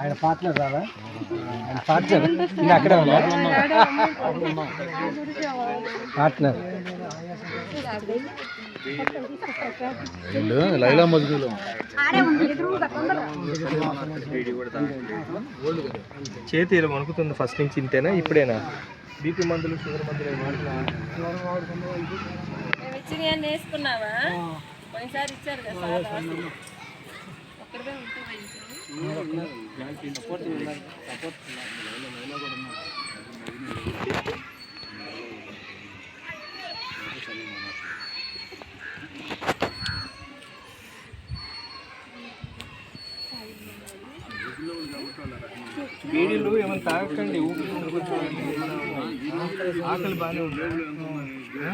ఆయన పార్ట్నర్ రాదా ఆయన పార్ట్నర్ ఇది అక్కడే ఉన్నా పార్ట్నర్. లైలా మజ్గులో చేతి ఇలా వణుకుతుంది ఫస్ట్ నుంచి ఇంతేనా? ఇప్పుడేనా? బీపీ మందులు షుగర్ మందులు వేసుకున్నావా? పోయినసారి ఇచ్చారు కదా సార్ అసలు. ఒక్కడిదే ఉంటుంది బీడీలు ఏమైనా తాగకండి ఆకలి బాగానే ఉంది ఆ?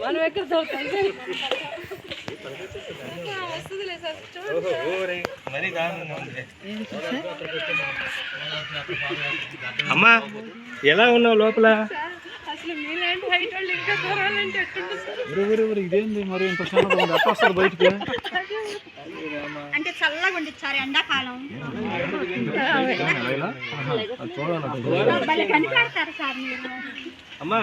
మనం ఎక్కడ వస్తుందిలే సార్ చూడండి మరీ అమ్మా ఎలా ఉన్నావు లోపల? అసలు మీలాంటి హైట్ వాళ్ళు ఇంకా దూరాలంటే ఎట్టుంటుంది సార్ ఇదేంది మరి? ఇంత చిన్నగా ఉంది. ఎట్లా వస్తుంది బయటికి? అంటే చల్లగా ఉండిచ్చారు ఎండాకాలం. చూడాలి కనిపెడతారు సార్ మీరు. అమ్మా.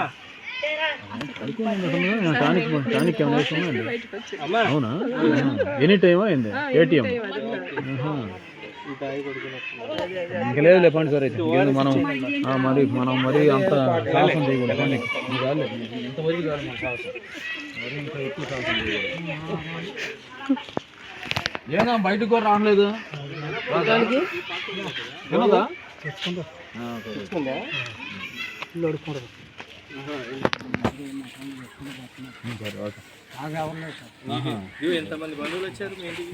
టానిక్ టానిక్ ఏమైనా వేసుకున్నాండి అమ్మా అవునా ఎనీ టైమా అయింది ఏటీఎం? ఇంకా లేదు లేపండి సార్ అయితే. మనం ఆ, మరి మనం మరి అంత సాహసం చేయకూడదు. ఇంతవరకు చాలు మన సాహసం. మరి ఇంకా ఎక్కువ సాహసం చేయకూడదు. ఏనా బయటకు కూడా రావట్లేదు? తినదా. ఎంతమంది బంధువులు వచ్చారు మీ ఇంటికి?